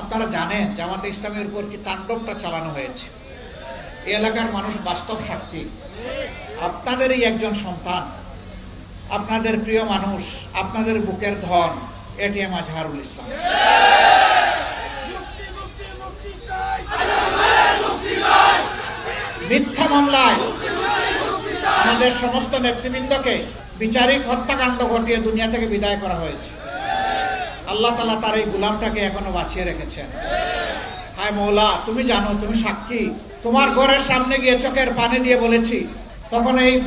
আপনারা জানেন জামাতে ইসলামের উপর কি তাণ্ডবটা চালানো হয়েছে? এই এলাকার মানুষ বাস্তব সাক্ষী। আপনাদেরই একজন সন্তান, আপনাদের প্রিয় মানুষ, আপনাদের বুকের ধন, এটিএম আজহারুল ইসলাম। মিথ্যা মামলায় আমাদের সমস্ত নেতৃবৃন্দকে বিচারিক হত্যাকাণ্ড ঘটিয়ে দুনিয়া থেকে বিদায় করা হয়েছে। আল্লাহ তালা তার এই গুলামটাকে এখনও বাঁচিয়ে রেখেছেন। হায় মৌলা, তুমি জানো, তুমি সাক্ষী। তোমার ঘরের সামনে গিয়ে চোখের পানি দিয়ে বলেছি, তখন এই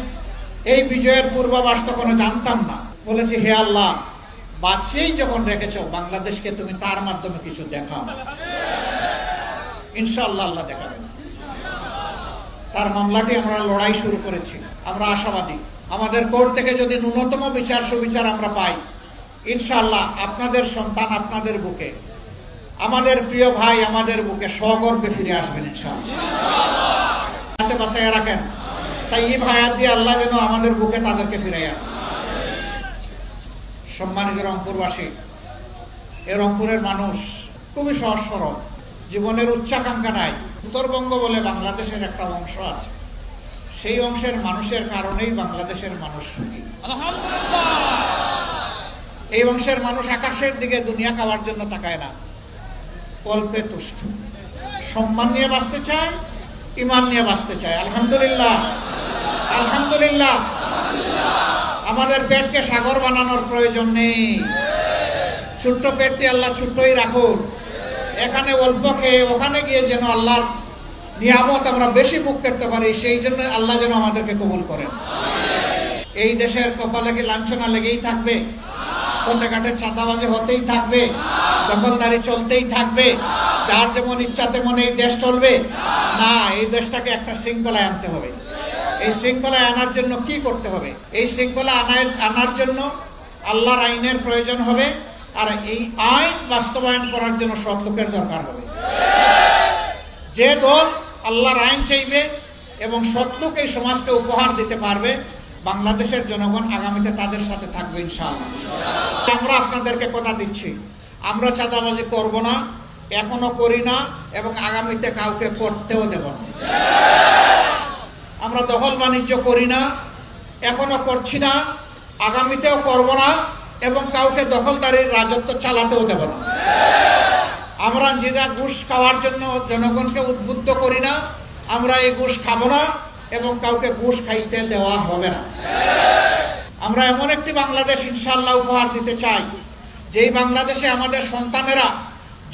এই বিজয়ের পূর্বাভাস তখনও জানতাম না। বলেছি, হে আল্লাহ, বাঁচিয়েই যখন রেখেছ, বাংলাদেশকে তুমি তার মাধ্যমে কিছু দেখাও। ইনশাআল্লাহ আল্লাহ দেখাবে। তার মামলাটি আমরা লড়াই শুরু করেছি। আমরা আশাবাদী। আমাদের কোর্ট থেকে যদি ন্যূনতম বিচার সুবিচার আমরা পাই ইনশাআল্লাহ আপনাদের সন্তান আপনাদের বুকে, আমাদের প্রিয় ভাই আমাদের বুকে সগর্বে ফিরে আসবেন ইনশাআল্লাহ। হাতে বাসায় রাখেন। তাই এই ভায়াত দিয়ে আল্লাহ যেন আমাদের বুকে তাদেরকে ফিরে আন সম্মানিত রংপুরবাসী, এ রংপুরের মানুষ খুবই সহজ সরল জীবনের উচ্চাকাঙ্ক্ষা নাই। উত্তরবঙ্গ বলে বাংলাদেশের একটা অংশ আছে। সেই অংশের মানুষের কারণেই বাংলাদেশের মানুষ সুখী। এই অংশের মানুষ আকাশের দিকে দুনিয়া খাওয়ার জন্য তাকায় না। অল্পে তুষ্ট। সম্মান নিয়ে বাঁচতে চায়, ইমান নিয়ে বাঁচতে চায়। আলহামদুলিল্লাহ। আলহামদুলিল্লাহ। আমাদের পেটকে সাগর বানানোর প্রয়োজন নেই। ছোট্ট পেটটি আল্লাহ ছোট্টই রাখুন এখানে অল্প খেয়ে ওখানে গিয়ে যেন আল্লাহর নিয়ামত আমরা বেশি বুক করতে পারি, সেই জন্য আল্লাহ যেন আমাদেরকে কবুল করেন। এই দেশের কপালে কি লাঞ্ছনা লেগেই থাকবে? পথেঘাটে চাঁদাবাজি হতেই থাকবে, দখলদারি চলতেই থাকবে, যার যেমন ইচ্ছা তেমন এই দেশ চলবে। না, এই দেশটাকে একটা শৃঙ্খলায় আনতে হবে। এই শৃঙ্খলায় আনার জন্য কি করতে হবে? এই শৃঙ্খলা আনার আনার জন্য আল্লাহর আইনের প্রয়োজন হবে, আর এই আইন বাস্তবায়ন করার জন্য সৎ লোকের দরকার হবে। যে দল আল্লাহর আইন চাইবে এবং সৎলোক এই সমাজকে উপহার দিতে পারবে বাংলাদেশের জনগণ আগামীতে তাদের সাথে থাকবে ইনশাআল্লাহ। আমরা আপনাদেরকে কথা দিচ্ছি, আমরা চাঁদাবাজি করব না, এখনও করি না এবং আগামীতে কাউকে করতেও দেব না। আমরা দখল বাণিজ্য করি না, এখনও করছি না, আগামীতেও করব না এবং কাউকে দখলদারির রাজত্ব চালাতেও দেব না। আমরা যেটা ঘুষ খাওয়ার জন্য জনগণকে উদ্বুদ্ধ করি না, আমরা এই ঘুষ খাব না এবং কাউকে ঘুষ খাইতে দেওয়া হবে না। আমরা এমন একটি বাংলাদেশ ইনশাল্লাহ উপহার দিতে চাই, যেই বাংলাদেশে আমাদের সন্তানেরা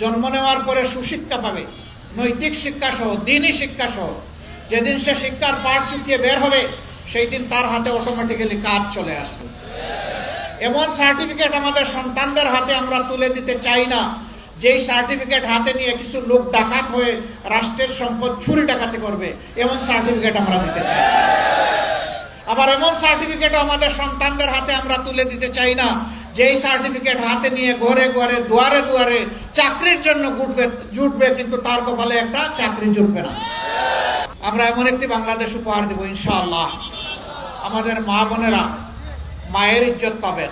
জন্ম নেওয়ার পরে সুশিক্ষা পাবে, নৈতিক শিক্ষা সহ, দিনই শিক্ষা সহ। যেদিন সে শিক্ষার পাঠ চুকিয়ে বের হবে, সেই দিন তার হাতে অটোমেটিক্যালি কাজ চলে আসবে। এমন সার্টিফিকেট আমাদের সন্তানদের হাতে আমরা তুলে দিতে চাই না যেই সার্টিফিকেট হাতে নিয়ে কিছু লোক ডাকাত হয়ে রাষ্ট্রের সম্পদ চুরি ডাকাতি করবে, এমন সার্টিফিকেট আমরা দিতে চাই। আবার এমন সার্টিফিকেট আমাদের সন্তানদের হাতে আমরা তুলে দিতে চাই না, যেই সার্টিফিকেট হাতে নিয়ে ঘরে ঘরে, দুয়ারে দুয়ারে চাকরির জন্য গুটবে জুটবে, কিন্তু তার কপালে একটা চাকরি জুটবে না। আমরা এমন একটি বাংলাদেশ উপহার দেব, ইনশাআল্লাহ। আমাদের মা বোনেরা মায়ের ইজ্জত পাবেন,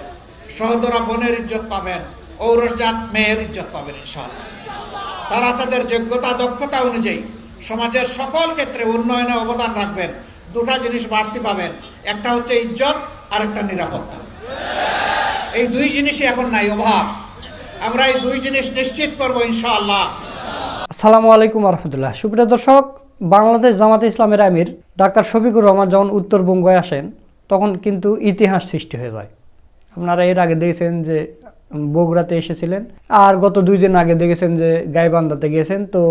সহদরা বোনের ইজ্জত পাবেন ঔরসজাত মেয়ের ইজ্জত পাবেন ইনশাআল্লাহ। তারা তাদের যোগ্যতা, দক্ষতা অনুযায়ী সমাজের সকল ক্ষেত্রে উন্নয়নে অবদান রাখবেন। দুটা জিনিস বাড়তি পাবেন। একটা হচ্ছে ইজ্জত আর একটা নিরাপত্তা। এই দুই জিনিসই এখন নাই অভাব। আমরা এই দুই জিনিস নিশ্চিত করব ইনশাআল্লাহ। আসসালামু আলাইকুম রহমতুল্লাহ। সুপ্রিয় দর্শক, বাংলাদেশ জামাতে ইসলামের আমির ডাক্তার শফিকুর রহমান যখন উত্তরবঙ্গে আসেন, তখন কিন্তু ইতিহাস সৃষ্টি হয়ে যায়। আপনারা এর আগে দেখেছেন যে বগুড়াতে এসেছিলেন। আর গত দুই দিন আগে দেখেছেন যে গাইবান্ধাতে গিয়েছেন। তো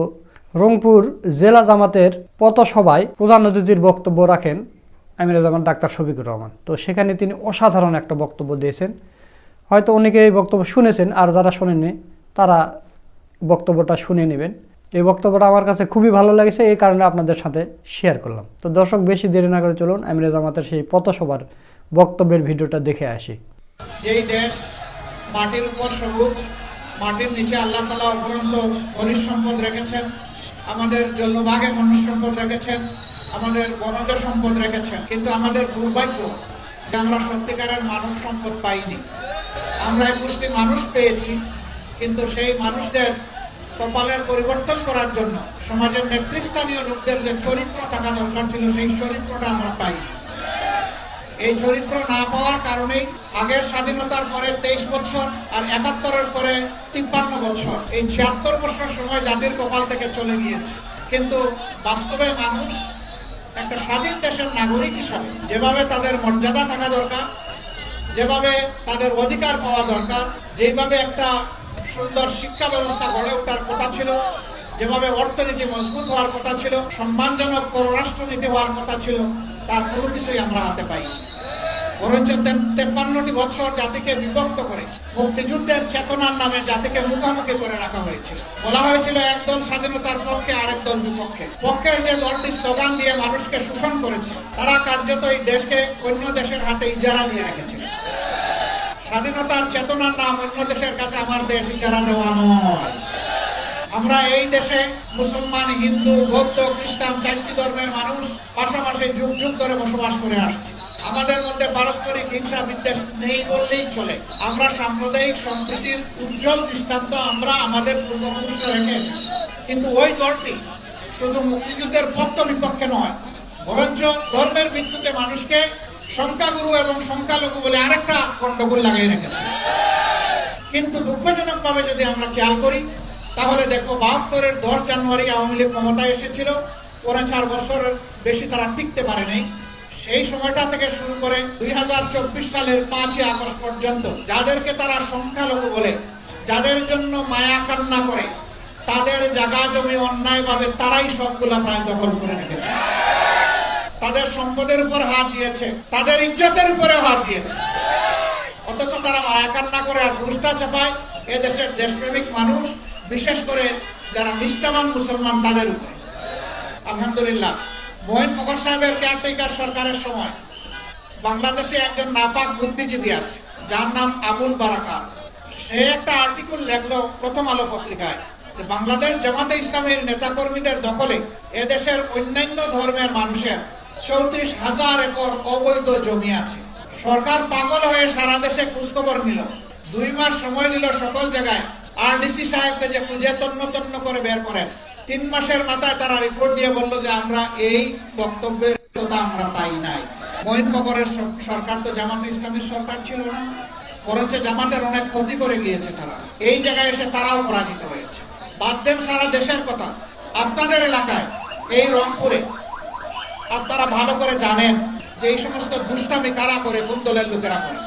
রংপুর জেলা জামাতের পথসভায় প্রধান অতিথির বক্তব্য রাখেন আমির জামান ডাক্তার শফিকুর রহমান। তো সেখানে তিনি অসাধারণ একটা বক্তব্য দিয়েছেন। হয়তো অনেকে এই বক্তব্য শুনেছেন, আর যারা শোনেননি, তারা বক্তব্যটা শুনে নেবেন। এই বক্তব্যটা আমার কাছে খুবই ভালো লেগেছে, এই কারণে আপনাদের সাথে শেয়ার করলাম। তো দর্শক, বেশি দেরি না করে চলুন আমির জামাতের সেই পথসভার বক্তব্যের ভিডিওটা দেখে আসি। যেই দেশ মাটির উপর সবুজ, মাটির নিচে আল্লাহ তালা অপরন্ত খনিজ সম্পদ রেখেছেন। আমাদের জলভাগে খনিজ সম্পদ রেখেছেন, আমাদের বনজ সম্পদ রেখেছেন। কিন্তু আমাদের দুর্ভাগ্য যে আমরা সত্যিকারের মানব সম্পদ পাইনি। আমরা একুশটি মানুষ পেয়েছি, কিন্তু সেই মানুষদের কপালের পরিবর্তন করার জন্য সমাজের নেতৃস্থানীয় লোকদের যে চরিত্র থাকা দরকার ছিল, সেই চরিত্রটা আমরা পাই এই চরিত্র না পাওয়ার কারণেই আগের স্বাধীনতার পরে তেইশ বছর আর একাত্তরের পরে তিপ্পান্ন বছর এই ছিয়াত্তর বছর সময় জাতির কপাল থেকে চলে গিয়েছে। কিন্তু বাস্তবে মানুষ একটা স্বাধীন দেশের নাগরিক হিসাবে যেভাবে তাদের মর্যাদা থাকা দরকার, যেভাবে তাদের অধিকার পাওয়া দরকার, যেভাবে একটা সুন্দর শিক্ষা ব্যবস্থা গড়ে ওঠার কথা ছিল যেভাবে অর্থনীতি মজবুত হওয়ার কথা ছিল, সম্মানজনক পররাষ্ট্রনীতি হওয়ার কথা ছিল, তার কোনো কিছুই আমরা হাতে পাই বরঞ্চ তেপ্পান্নটি বছর জাতিকে বিভক্ত করে মুক্তিযুদ্ধের চেতনার নামে জাতিকে মুখোমুখি করে রাখা হয়েছিল। বলা হয়েছিল একদল স্বাধীনতার পক্ষে, আরেক দল বিপক্ষে। পক্ষের যে দলটি স্লোগান দিয়ে মানুষকে শোষণ করেছে, তারা কার্যত এই দেশকে অন্য দেশের হাতে ইজারা দিয়ে রেখেছিল। স্বাধীনতার চেতনার নাম অন্য দেশের কাছে আমার দেশ ইজারা দেওয়া নয়। আমরা এই দেশে মুসলমান, হিন্দু, বৌদ্ধ, খ্রিস্টান চারটি ধর্মের মানুষ পাশাপাশি যুগ যুগ করে বসবাস করে আসছি। আমাদের মধ্যে পারস্পরিক হিংসা বিদ্বেষ নেই বললেই চলে। আমরা সাম্প্রদায়িক সম্প্রীতির উজ্জ্বল দৃষ্টান্ত আমরা আমাদের পূর্বপুরুষরা রেখে এসেছি। কিন্তু ওই দলটি শুধু মুক্তিযুদ্ধের পক্ষ বিপক্ষে নয়, বরঞ্চ ধর্মের ভিত্তিতে মানুষকে সংখ্যাগুরু এবং সংখ্যালঘু বলে আরেকটা গন্ডগোল লাগিয়ে রেখেছে। কিন্তু দুঃখজনকভাবে যদি আমরা খেয়াল করি তাহলে দেখো বাহাত্তরের দশ জানুয়ারি আওয়ামী লীগ ক্ষমতায় এসেছিল। ওরা চার বছরের বেশি তারা টিকতে পারে নাই সেই সময়টা থেকে শুরু করে দুই হাজার চব্বিশ সালের পাঁচই আগস্ট পর্যন্ত যাদেরকে তারা সংখ্যালঘু বলে, যাদের জন্য মায়া কান্না করে, তাদের জায়গা জমি অন্যায়ভাবে তারাই সবগুলা প্রায় দখল করে রেখেছে। তাদের সম্পদের উপর হাত দিয়েছে, তাদের ইজ্জতের উপরে হাত দিয়েছে। অথচ তারা মায়া কান্না করে আর দুষ্টা চাপায়। এ দেশের দেশপ্রেমিক মানুষ বিশেষ করে যারা নিষ্ঠাবান মুসলমান তাদের উপরে। আলহামদুলিল্লাহ। মোহিন ফখর সাহেবের কেয়ারটেকার সরকারের সময় বাংলাদেশে একজন নাপাক বুদ্ধিজীবী আছে, যার নাম আবুল বারাকা সে একটা আর্টিকেল লেখলো প্রথম আলো পত্রিকায় যে বাংলাদেশ জামাতে ইসলামের নেতাকর্মীদের দখলে এদেশের অন্যান্য ধর্মের মানুষের চৌত্রিশ হাজার একর অবৈধ জমি আছে। সরকার পাগল হয়ে সারা দেশে খোঁজখবর নিল। দুই মাস সময় দিল সকল জায়গায় আরডিসি সাহেবকে যে খুঁজে তন্ন তন্ন করে বের করেন, তিন মাসের মাথায় তারা রিপোর্ট দিয়ে বলল যে আমরা এই বক্তব্যের আমরা পাই নাই। মহিন সরকার তো জামাতে ইসলামের সরকার ছিল না, বরঞ্চ জামাতের অনেক ক্ষতি করে গিয়েছে তারা। এই জায়গায় এসে তারাও পরাজিত হয়েছে। বাদ দেন সারা দেশের কথা। আপনাদের এলাকায় এই রংপুরে আপনারা ভালো করে জানেন যে এই সমস্ত দুষ্টামি কারা করে, কোন দলের লোকেরা করে?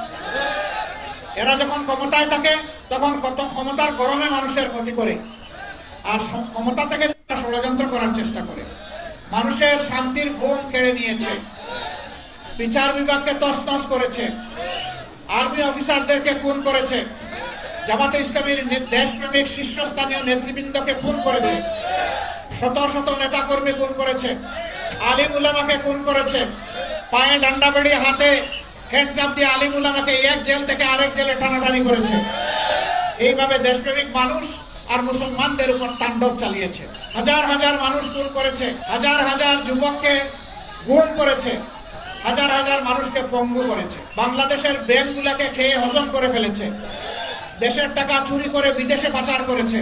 এরা যখন ক্ষমতায় থাকে তখন কত ক্ষমতার গরমে মানুষের ক্ষতি করে। আর ক্ষমতা থেকে তারা ষড়যন্ত্র করার চেষ্টা করে। মানুষের শান্তির ঘুম কেড়ে নিয়েছে। বিচার বিভাগকে তছনছ করেছে। আর্মি অফিসারদেরকে খুন করেছে। জামাতে ইসলামীর দেশপ্রেমিক শীর্ষস্থানীয় নেতৃবৃন্দকে খুন করেছে। শত শত নেতাকর্মী খুন করেছে। আলিম উলামাকে খুন করেছে। পায়ে ডান্ডা বেড়ি হাতে হ্যান্ডকাপ দিয়ে আলিম উলামাকে এক জেল থেকে আরেক জেলে টানাটানি করেছে। এইভাবে দেশপ্রেমিক মানুষ আর মুসলমানদের উপর তাণ্ডব চালিয়েছে। হাজার হাজার মানুষ খুন করেছে, হাজার হাজার যুবককে গুম করেছে, হাজার হাজার মানুষকে পঙ্গু করেছে। বাংলাদেশের ব্যাংকগুলোকে খেয়ে হজম করে ফেলেছে, দেশের টাকা চুরি করে বিদেশে পাচার করেছে,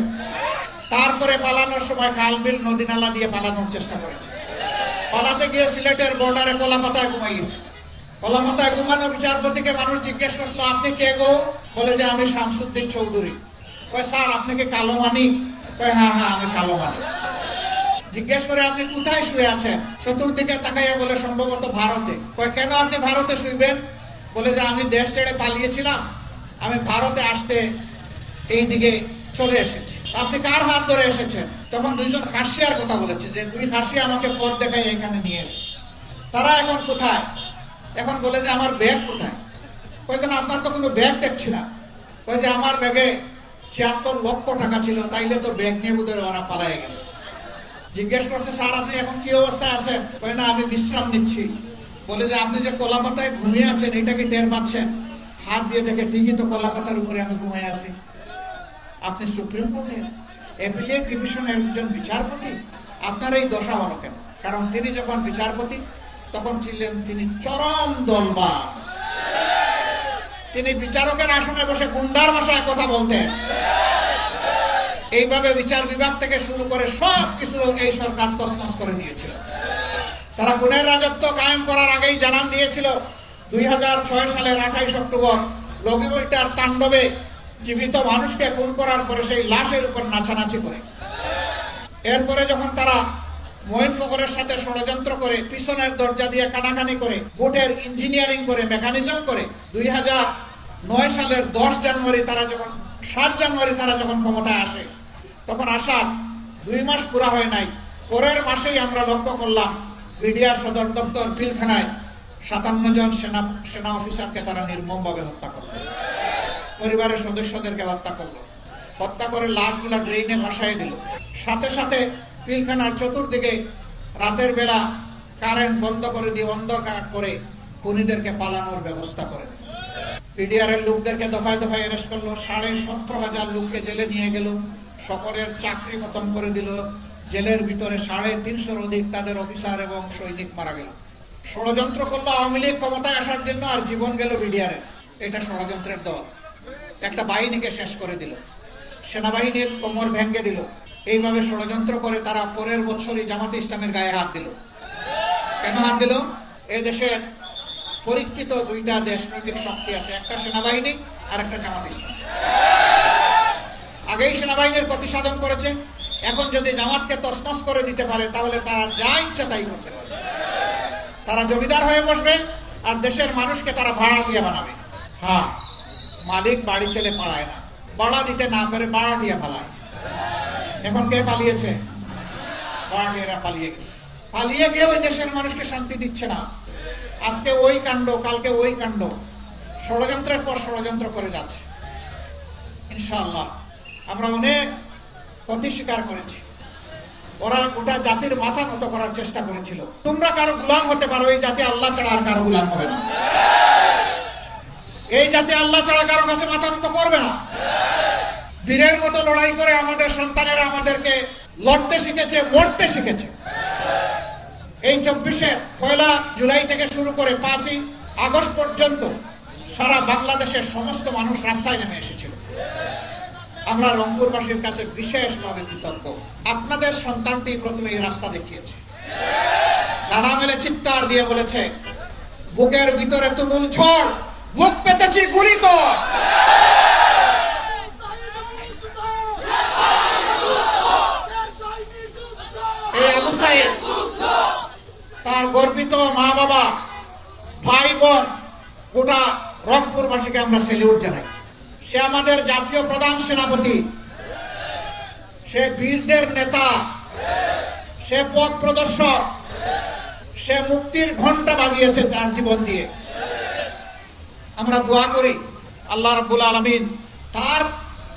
তারপরে পালানোর সময় খালবিল নদী নালা দিয়ে পালানোর চেষ্টা করেছে। পালাতে গিয়ে সিলেটের বর্ডারে কলাপাতায় ঘুমাইয়েছে কলাপাতায় ঘুমানো বিচারপতিকে মানুষ জিজ্ঞেস করছিল, আপনি কে গো? বলে যে আমি শামসুদ্দিন চৌধুরী। কয়, স্যার, আপনাকে কালো মানি? কয় হ্যাঁ হ্যাঁ আমি কালো মানি। জিজ্ঞেস করে, আপনি কোথায় শুয়ে আছেন? চতুর্দিকে তাকাইয়া বলে, সম্ভবত ভারতে। কয়, কেন আপনি ভারতে শুইবেন? বলে যে, আমি দেশ ছেড়ে পালিয়েছিলাম। আমি ভারতে আসতে এই দিকে চলে এসেছি। আপনি কার হাত ধরে এসেছেন? তখন দুইজন হাসিয়ার কথা বলেছে যে, দুই হাসি আমাকে পথ দেখাই এখানে নিয়ে এসে। তারা এখন কোথায়? এখন বলে যে, আমার ব্যাগ কোথায়? কয়েছেন আপনার তো কোনো ব্যাগ দেখছি না। কয়ে যে আমার ব্যাগে ছিয়াত্তর লক্ষ টাকা ছিল, তাইলে তো ব্যাগ নিয়ে বোধহয় ওরা পালাই গেছে। জিজ্ঞেস করছে, স্যার, আপনি এখন কি অবস্থায় আছেন? কয়ে, না, আমি বিশ্রাম নিচ্ছি। বলে যে, আপনি যে কলাপাতায় ঘুমিয়ে আছেন, এটা কি টের পাচ্ছেন? হাত দিয়ে দেখে, ঠিকই তো কলাপাতার উপরে আমি ঘুমিয়ে আছি। আপনি সুপ্রিম কোর্টে অ্যাপিলিয়েট ডিভিশনের একজন বিচারপতি? আপনার এই দশা হলো কেন? কারণ তিনি যখন বিচারপতি, তখন ছিলেন তিনি চরম দলবাজ। তিনি বিচারকের আসনে বসে গুন্ডার ভাষায় কথা বলতেন। এইভাবে বিচার বিভাগ থেকে শুরু করে সব কিছু এই সরকার তসমস করে দিয়েছিল। তারা গুণের রাজত্ব কায়েম করার আগেই জানান দিয়েছিল, দুই হাজার ছয় সালের আঠাইশ অক্টোবর লগিবইটার তাণ্ডবে জীবিত মানুষকে খুন করার পরে সেই লাশের উপর নাচানাচি করে। এরপরে যখন তারা মহিন ফকরের সাথে ষড়যন্ত্র করে পিছনের দরজা দিয়ে কানাকানি করে, বুটের ইঞ্জিনিয়ারিং করে, মেকানিজম করে, দুই হাজার নয় সালের দশ জানুয়ারি তারা যখন, সাত জানুয়ারি তারা যখন ক্ষমতায় আসে, তখন আসার দুই মাস পুরা হয় নাই। পরের মাসেই আমরা লক্ষ্য করলাম বিডিআর সদর দপ্তর পিলখানায় সাতান্ন জন সেনা সেনা অফিসারকে তারা নির্মমভাবে হত্যা করল। পরিবারের সদস্যদেরকে হত্যা করল। হত্যা করে লাশগুলা ড্রেনে ভাসায় দিল। সাথে সাথে পিলখানার চতুর্দিকে রাতের বেলা কারেন্ট বন্ধ করে দিয়ে অন্ধকার করে খুনিদেরকে পালানোর ব্যবস্থা করে দিল পিডিআর এর লোকদেরকে দফায় দফায় অ্যারেস্ট করল, সাড়ে সতেরো হাজার লোককে জেলে নিয়ে গেল, সকলের চাকরি খতম করে দিল, জেলের ভিতরে সাড়ে তিনশোর অধিক তাদের অফিসার এবং সৈনিক মারা গেল। ষড়যন্ত্র করল আওয়ামী লীগ ক্ষমতায় আসার জন্য আর জীবন গেল বিডিআরের এটা ষড়যন্ত্রের দল। একটা বাহিনীকে শেষ করে দিল। সেনাবাহিনীর কোমর ভেঙ্গে দিল। এইভাবে ষড়যন্ত্র করে তারা পরের বছরই জামাতে ইসলামের গায়ে হাত দিল। কেন হাত দিল? এ দেশের পরীক্ষিত দুইটা দেশ দেশপ্রেমিক শক্তি আছে, একটা সেনাবাহিনী আর একটা জামাত ইসলাম। আগেই সেনাবাহিনীর প্রতিসাধন করেছে, এখন যদি জামাতকে তসনস করে দিতে পারে, তাহলে তারা যা ইচ্ছা তাই করতে পারে তারা জমিদার হয়ে বসবে আর দেশের মানুষকে তারা ভাড়া দিয়ে বানাবে। হ্যাঁ মালিক বাড়ি ছেলে পালায় না। ভাড়া দিতে না করে ভাড়া দিয়ে পালায়। এখন কে পালিয়েছে? পালিয়ে গেছে। পালিয়ে গিয়ে ওই দেশের মানুষকে শান্তি দিচ্ছে না। আজকে ওই কাণ্ড, কালকে ওই কাণ্ড। ষড়যন্ত্রের পর ষড়যন্ত্র করে যাচ্ছে। ইনশাআল্লাহ, আমরা অনেক ক্ষতি স্বীকার করেছি। ওরা গোটা জাতির মাথা নত করার চেষ্টা করেছিল। তোমরা কারও গুলাম হতে পারো, এই জাতি আল্লাহ ছাড়া আর কারও গুলাম হবে না। এই জাতি আল্লাহ ছাড়া কারও কাছে মাথা নত করবে না। বীরের মতো লড়াই করে আমাদের সন্তানেরা আমাদেরকে লড়তে শিখেছে, মরতে শিখেছে। এই চব্বিশে পয়লা জুলাই থেকে শুরু করে পাঁচই আগস্ট পর্যন্ত সারা বাংলাদেশের সমস্ত মানুষ রাস্তায় নেমে এসেছিল। আমরা রংপুরবাসীর কাছে বিশেষভাবে কৃতজ্ঞ। আপনাদের সন্তানটি প্রথমে এই রাস্তা দেখিয়েছে। ডানা মেলে চিৎকার দিয়ে বলেছে, বুকের ভিতরে তুমুল ঝড়, বুক পেতেছি গুলি কর। তার গর্বিত মা বাবা ভাই বোন গোটা রংপুরবাসীকে আমরা সেলিউট জানাই। সে আমাদের জাতীয় প্রধান সেনাপতি। সে বীরদের নেতা। সে পথ প্রদর্শক। সে মুক্তির ঘণ্টা বাজিয়েছে তার জীবন দিয়ে। আমরা দোয়া করি, আল্লাহ রাব্বুল আলমিন তার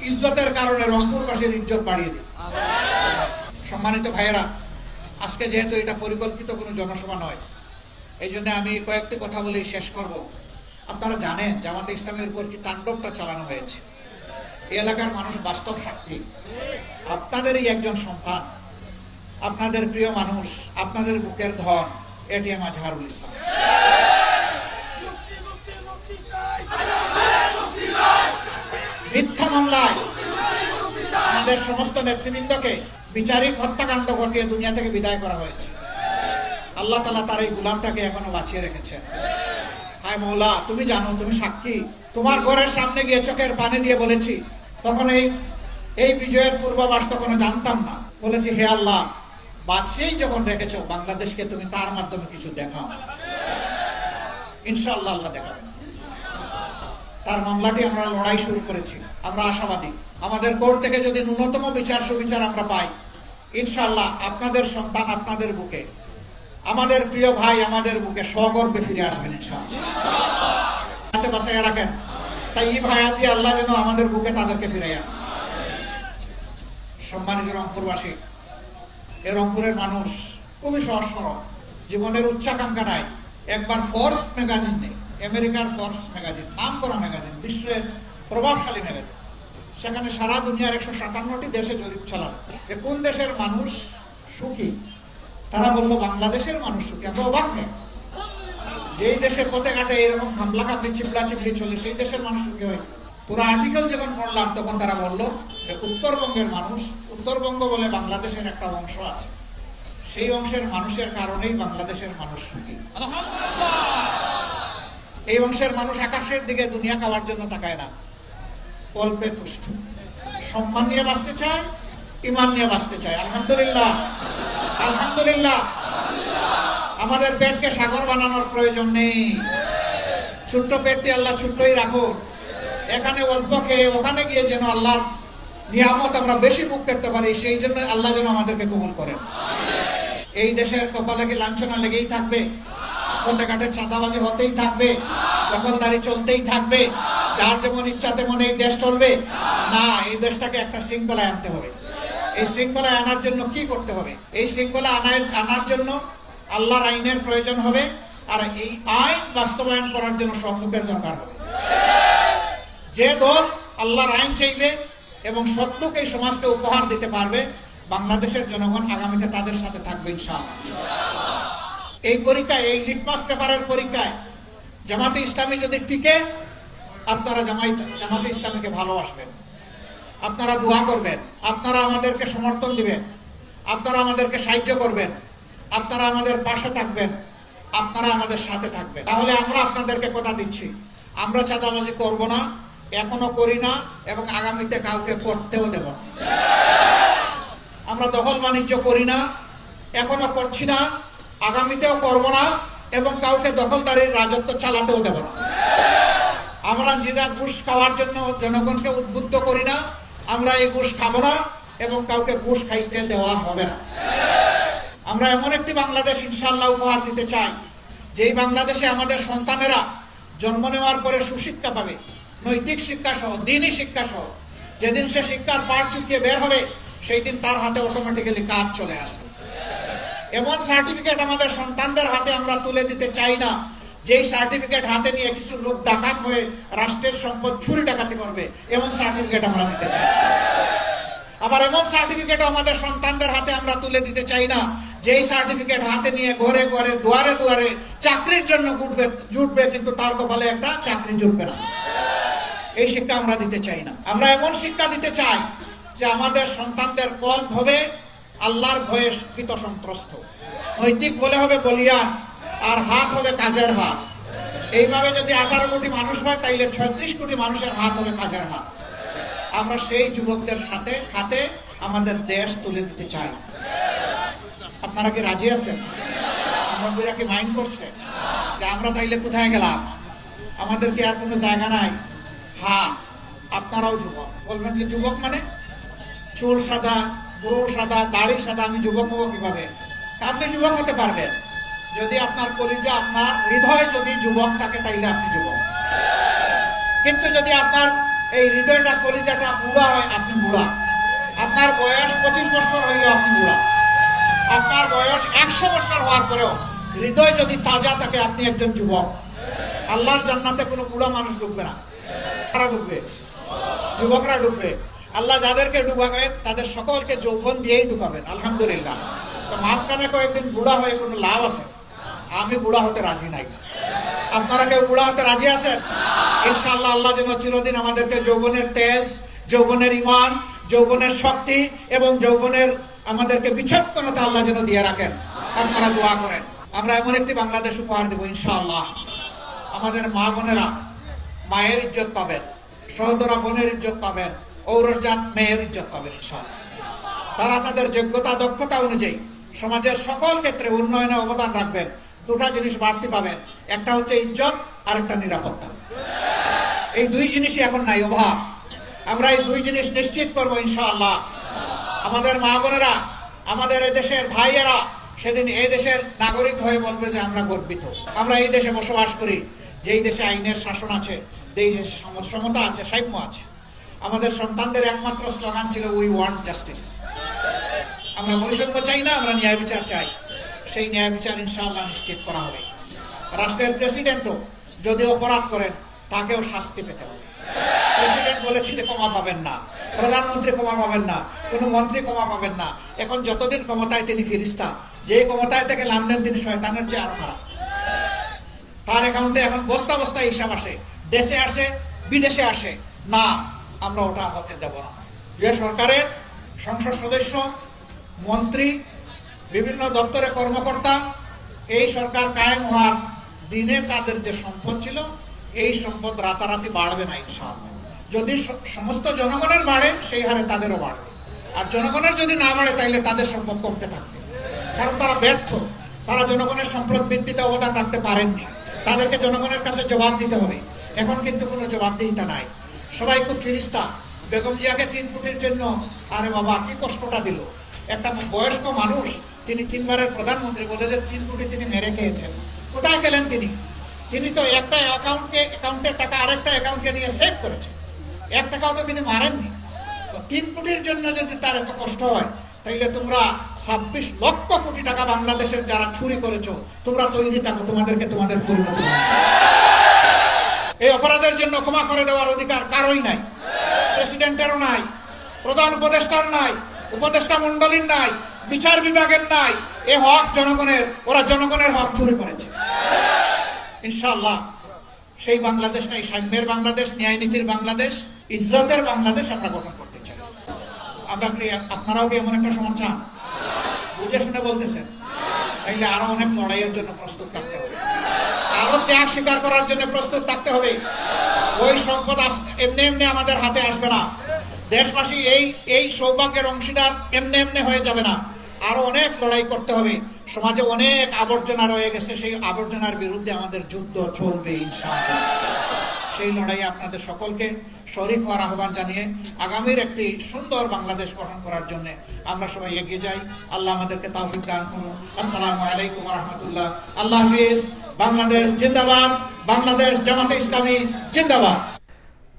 ইজ্জতের কারণে রংপুরবাসীর ইজ্জত বাড়িয়ে দিন সম্মানিত ভাইয়েরা আজকে যেহেতু এটা পরিকল্পিত কোনো জনসভা নয়, এই জন্য আমি কয়েকটি কথা বলেই শেষ করব। আপনারা জানেন জামাতে ইসলামের উপর কি তাণ্ডবটা চালানো হয়েছে। এই এলাকার মানুষ বাস্তব সাক্ষী। আপনাদেরই একজন সন্তান, আপনাদের প্রিয় মানুষ, আপনাদের বুকের ধন, এটিএম আজহারুল ইসলাম। মিথ্যা মামলায় আমাদের সমস্ত নেতৃবৃন্দকে বিচারিক হত্যাকাণ্ড ঘটিয়ে দুনিয়া থেকে বিদায় করা হয়েছে। আল্লাহ তালা তার এই গুলামটাকে এখনও বাঁচিয়ে রেখেছেন। হায় মৌলা, তুমি জানো, তুমি সাক্ষী। তোমার ঘরের সামনে গিয়ে চোখের পানি দিয়ে বলেছি, তখন এই এই বিজয়ের পূর্বাভাস তখন জানতাম না। বলেছি, হে আল্লাহ, বাঁচিয়েই যখন রেখেছো, বাংলাদেশকে তুমি তার মাধ্যমে কিছু দেখাও। ইনশাআল্লাহ আল্লাহ দেখাবেন তার মামলাটি আমরা লড়াই শুরু করেছি। আমরা আশাবাদী। আমাদের কোর্ট থেকে যদি ন্যূনতম বিচার সুবিচার আমরা পাই, ইনশাআল্লাহ আপনাদের সন্তান আপনাদের বুকে, আমাদের প্রিয় ভাই আমাদের বুকে সগর্বে ফিরে আসবেন ইনশাআল্লাহ। হাতে বাসায় রাখেন। তাই এই ভায়াতি আল্লাহ যেন আমাদের বুকে তাদেরকে ফিরে আন সম্মানিত রংপুরবাসী, এ রংপুরের মানুষ খুবই সহজ সরল জীবনের উচ্চাকাঙ্ক্ষা নাই। একবার ফোর্স ম্যাগাজিন নেই আমেরিকার ফোর্স ম্যাগাজিন নাম করা ম্যাগাজিন বিশ্বের প্রভাবশালী ম্যাগাজিন সেখানে সারা দুনিয়ার একশো সাতান্নটি দেশে জরিপ চালানো যে কোন দেশের মানুষ সুখী তারা বলল বাংলাদেশের মানুষ সুখী। এত অবাক হয়। যেই দেশে পথে ঘাটে এরকম হামলা কাপড়ি চিপলা চিপলি চলে সেই দেশের মানুষ সুখী হয়। পুরো আর্টিকেল যখন পড়লাম তখন তারা বলল যে উত্তরবঙ্গের মানুষ উত্তরবঙ্গ বলে বাংলাদেশের একটা অংশ আছে। সেই অংশের মানুষের কারণেই বাংলাদেশের মানুষ সুখী। এই অংশের মানুষ আকাশের দিকে দুনিয়া খাওয়ার জন্য তাকায় না। অল্পে তুষ্ট। সম্মান নিয়ে বাঁচতে চায়, ইমান নিয়ে বাঁচতে চায়। আলহামদুলিল্লাহ। আলহামদুলিল্লাহ। আমাদের পেটকে সাগর বানানোর প্রয়োজন নেই। ছোট্ট পেটটি আল্লাহ ছোট্টই রাখুন এখানে অল্প খেয়ে ওখানে গিয়ে যেন আল্লাহর নিয়ামত আমরা বেশি বুক করতে পারি, সেই জন্য আল্লাহ যেন আমাদেরকে কবুল করেন। এই দেশের কপালে কি লাঞ্ছনা লেগেই থাকবে? পথে চাঁদাবাজি হতেই থাকবে? দখলদারি চলতেই থাকবে? যার যেমন ইচ্ছা তেমন এই দেশ চলবে? না, এই দেশটাকে একটা শৃঙ্খলায় আনতে হবে। এই শৃঙ্খলায় আনার জন্য কি করতে হবে? এই শৃঙ্খলা আনায় আনার জন্য আল্লাহর আইনের প্রয়োজন হবে, আর এই আইন বাস্তবায়ন করার জন্য সব দরকার হবে। যে দল আল্লাহর আইন চাইবে এবং সত্যকে সমাজকে উপহার দিতে পারবে, বাংলাদেশের জনগণ আগামীতে তাদের সাথে থাকবে ইনশাআল্লাহ। এই পরীক্ষায়, এই লিটমাস পেপারের পরীক্ষায় জামাতে ইসলামী যদি টিকে আপনারা জামাই জামাতে ইসলামীকে ভালোবাসবেন। আপনারা দোয়া করবেন। আপনারা আমাদেরকে সমর্থন দিবেন। আপনারা আমাদেরকে সাহায্য করবেন। আপনারা আমাদের পাশে থাকবেন। আপনারা আমাদের সাথে থাকবেন। তাহলে আমরা আপনাদেরকে কথা দিচ্ছি। আমরা চাঁদাবাজি করব না, এখনও করি না, এবং আগামীতে কাউকে করতেও দেব না। আমরা দখল বাণিজ্য করি না, এখনও করছি না, আগামীতেও করব না, এবং কাউকে দখলদারির রাজত্ব চালাতেও দেব না। আমরা যেটা ঘুষ খাওয়ার জন্য জনগণকে উদ্বুদ্ধ করি না, আমরা এই ঘুষ খাব না এবং কাউকে ঘুষ খাইতে দেওয়া হবে না। আমরা এমন একটি বাংলাদেশ ইনশাল্লাহ উপহার দিতে চাই, যেই বাংলাদেশে আমাদের সন্তানেরা জন্ম নেওয়ার পরে সুশিক্ষা পাবে, নৈতিক শিক্ষা সহ, দিনই শিক্ষা সহ। যেদিন সে শিক্ষার পাঠ চুকিয়ে বের হবে, সেই দিন তার হাতে অটোমেটিক্যালি কাজ চলে আসবে। এমন সার্টিফিকেট আমাদের সন্তানদের হাতে আমরা তুলে দিতে চাই না যেই সার্টিফিকেট হাতে নিয়ে কিছু লোক ডাকাত হয়ে রাষ্ট্রের সম্পদ চুরি ডাকাতি করবে, এমন সার্টিফিকেট আমরা দিতে চাই। আবার এমন সার্টিফিকেট আমাদের সন্তানদের হাতে আমরা তুলে দিতে চাই না, যেই সার্টিফিকেট হাতে নিয়ে ঘরে ঘরে, দুয়ারে দুয়ারে চাকরির জন্য জুটবে জুটবে, কিন্তু তার কপালে একটা চাকরি জুটবে না। এই শিক্ষা আমরা দিতে চাই না। আমরা এমন শিক্ষা দিতে চাই যে আমাদের সন্তানদের কল্প হবে আল্লাহর ভয়ে কৃত সন্ত্রস্ত। নৈতিক বলে হবে বলিয়ান আর হাত হবে কাজের হাত। এইভাবে যদি আঠারো কোটি মানুষ হয়, তাইলে ছত্রিশ কোটি মানুষের হাত হবে কাজের হাত। আমরা সেই যুবকদের সাথে খাতে আমাদের দেশ তুলে দিতে চাই। আপনারা কি রাজি আছেন? আমরা কি মাইন্ড করছে? যে আমরা তাইলে কোথায় গেলাম? আমাদের কি আর কোনো জায়গা নাই? হ্যাঁ আপনারাও যুবক। বলবেন যে যুবক মানে? চুল সাদা বুড়ো সাদা, দাড়ি সাদা, আমি যুবক হব কীভাবে? আপনি যুবক হতে পারবেন। যদি আপনার কলিজা, আপনার হৃদয় যদি যুবক থাকে, তাইলে আপনি যুবক। কিন্তু যদি আপনার এই হৃদয়টা, কলিজাটা বুড়া হয়, আপনি বুড়া। আপনার বয়স পঁচিশ বছর হইলে আপনি বুড়া। আপনার বয়স একশো বছর হওয়ার পরেও হৃদয় যদি তাজা থাকে, আপনি একজন যুবক। আল্লাহর জান্নাতে কোনো বুড়া মানুষ ঢুকবে না। কারা ঢুকবে? যুবকরা ঢুকবে। আল্লাহ যাদেরকে ঢুকাবে, তাদের সকলকে যৌবন দিয়েই ঢুকাবেন, আলহামদুলিল্লাহ। তো মাঝখানে কয়েকদিন বুড়া হয়ে কোনো লাভ আছে? আমি বুড়া হতে রাজি নাই। আপনারা কেউ বুড়া হতে রাজি আছেন? ইনশাআল্লাহ আল্লাহ যেন চিরদিন আমাদেরকে যৌবনের তেজ, যৌবনের ইমান, যৌবনের শক্তি এবং যৌবনের আমাদেরকে বিচক্ষণতা আল্লাহ যেন দিয়ে রাখেন। আপনারা দোয়া করেন। আমরা এমন একটি বাংলাদেশ উপহার দেবো ইনশাআল্লাহ। আমাদের মা বোনেরা মায়ের ইজ্জত পাবেন, সহদরা বোনের ইজ্জত পাবেন ঔরজাত মেয়ের ইজ্জত পাবেন ইনশাআল্লাহ। তারা তাদের যোগ্যতা, দক্ষতা অনুযায়ী সমাজের সকল ক্ষেত্রে উন্নয়নে অবদান রাখবেন। দুটা জিনিস বাড়তি পাবেন। একটা হচ্ছে ইজ্জত আর একটা নিরাপত্তা। এই দুই জিনিসই এখন নাই, অভাব। আমরা এই দুই জিনিস নিশ্চিত করব ইনশাআল্লাহ। আমাদের মা বোনেরা, আমাদের এই দেশের ভাইয়েরা, সেদিন এই দেশের নাগরিক হয়ে বলবে যে আমরা গর্বিত। আমরা এই দেশে বসবাস করি। যেই দেশে আইনের শাসন আছে, যেই দেশে সম- সমতা আছে, সাম্য আছে। আমাদের সন্তানদের একমাত্র স্লোগান ছিল উই ওয়ান্ট জাস্টিস আমরা বৈষম্য চাই না, আমরা ন্যায় বিচার চাই। সেই ন্যায় বিচার ইনশাআল্লাহ নিশ্চিত করা হবে। রাষ্ট্রের প্রেসিডেন্টও যদি অপরাধ করেন, তাকেও শাস্তি পেতে হবে। প্রেসিডেন্ট বলেছিল ক্ষমা পাবেন না, প্রধানমন্ত্রী ক্ষমা পাবেন না, কোনো মন্ত্রী ক্ষমা পাবেন না। এখন যতদিন ক্ষমতায় তিনি ফিরিস্তা যে ক্ষমতায় থেকে নামলেন তিনি শয়তানের চেয়ে আরও খারাপ। তার অ্যাকাউন্টে এখন বস্তা বস্তা হিসাব আসে, দেশে আসে, বিদেশে আসে। না, আমরা ওটা হতে দেব না। যে সরকারের সংসদ সদস্য, মন্ত্রী বিভিন্ন দপ্তরে কর্মকর্তা, এই সরকার কায়েম হওয়ার দিনে তাদের যে সম্পদ ছিল, এই সম্পদ রাতারাতি বাড়বে না ইনশাআল্লাহ। যদি সমস্ত জনগণের বাড়ে, সেই হারে তাদেরও বাড়বে। আর জনগণের যদি না বাড়ে, তাইলে তাদের সম্পদ কমতে থাকবে। কারণ তারা ব্যর্থ। তারা জনগণের সম্পদ বৃদ্ধিতে অবদান রাখতে পারেননি। তাদেরকে জনগণের কাছে জবাব দিতে হবে। এখন কিন্তু কোনো জবাবদিহিতা নাই। সবাই খুব ফিরিস্তা। বেগম জিয়াকে তিন কোটির জন্য, আরে বাবা, কি কষ্টটা দিল? একটা বয়স্ক মানুষ তিনি তিনবারের প্রধানমন্ত্রী বলে যে তিন কোটি তিনি মেরে খেয়েছেন। কোথায় গেলেন তিনি? তিনি তো একটা অ্যাকাউন্টকে, অ্যাকাউন্টের টাকা আরেকটা অ্যাকাউন্টকে নিয়ে সেভ করেছেন। এক টাকাও তো তিনি মারেননি। তিন কোটির জন্য যদি তার এত কষ্ট হয়, তাইলে তোমরা ছাব্বিশ লক্ষ কোটি টাকা বাংলাদেশের যারা চুরি করেছ, তোমরা তৈরি থাকো তোমাদেরকে তোমাদের পরিণতি। এই অপরাধের জন্য ক্ষমা করে দেওয়ার অধিকার কারোই নাই। প্রেসিডেন্টেরও নাই, প্রধান উপদেষ্টার নাই, উপদেষ্টা মন্ডলীর নাই বিচার বিভাগের নাই। এ হক জনগণের, ওরা জনগণের হক চুরি করেছে। ইনশাআল্লাহ, সেই বাংলাদেশ নাই, সাম্যের বাংলাদেশ ন্যায় নীতির বাংলাদেশ, ইজ্জতের বাংলাদেশ আমরা গঠন করতে চাই। আমরা আপনারাও কি এমন একটা সমাজ চান বুঝে শুনে বলতেছেন। তাইলে আরও অনেক লড়াইয়ের জন্য প্রস্তুত থাকতে হবে। আরও ত্যাগ স্বীকার করার জন্য প্রস্তুত থাকতে হবে। ওই সম্পদ এমনি এমনি আমাদের হাতে আসবে না। দেশবাসী এই এই সৌভাগ্যের অংশীদার এমনি এমনি হয়ে যাবে না। আরও অনেক লড়াই করতে হবে। সমাজে অনেক আবর্জনা রয়ে গেছে, সেই আবর্জনার বিরুদ্ধে আমাদের যুদ্ধ চলবে সেই লড়াইয়ে আপনাদের সকলকে শরিক হওয়ার আহ্বান জানিয়ে আগামীর একটি সুন্দর বাংলাদেশ গঠন করার জন্য আমরা সবাই এগিয়ে যাই। আল্লাহ আমাদেরকে তাওফিক দান করুন। আসসালামু আলাইকুম রহমতুল্লাহ। আল্লাহ হাফিজ। বাংলাদেশ জিন্দাবাদ। বাংলাদেশ জামাতে ইসলামী জিন্দাবাদ।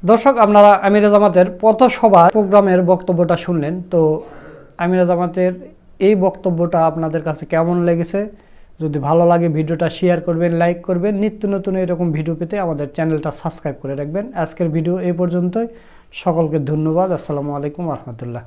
দর্শক, আপনারা আমিরা জামাতের পথসভা প্রোগ্রামের বক্তব্যটা শুনলেন। তো আমিরা জামাতের এই বক্তব্যটা আপনাদের কাছে কেমন লেগেছে? যদি ভালো লাগে ভিডিওটা শেয়ার করবেন লাইক করবেন, নিত্য নতুন এরকম ভিডিও পেতে আমাদের চ্যানেলটা সাবস্ক্রাইব করে রাখবেন। আজকের ভিডিও এই পর্যন্তই। সকলকে ধন্যবাদ। আসসালামু আলাইকুম রহমতুল্লাহ।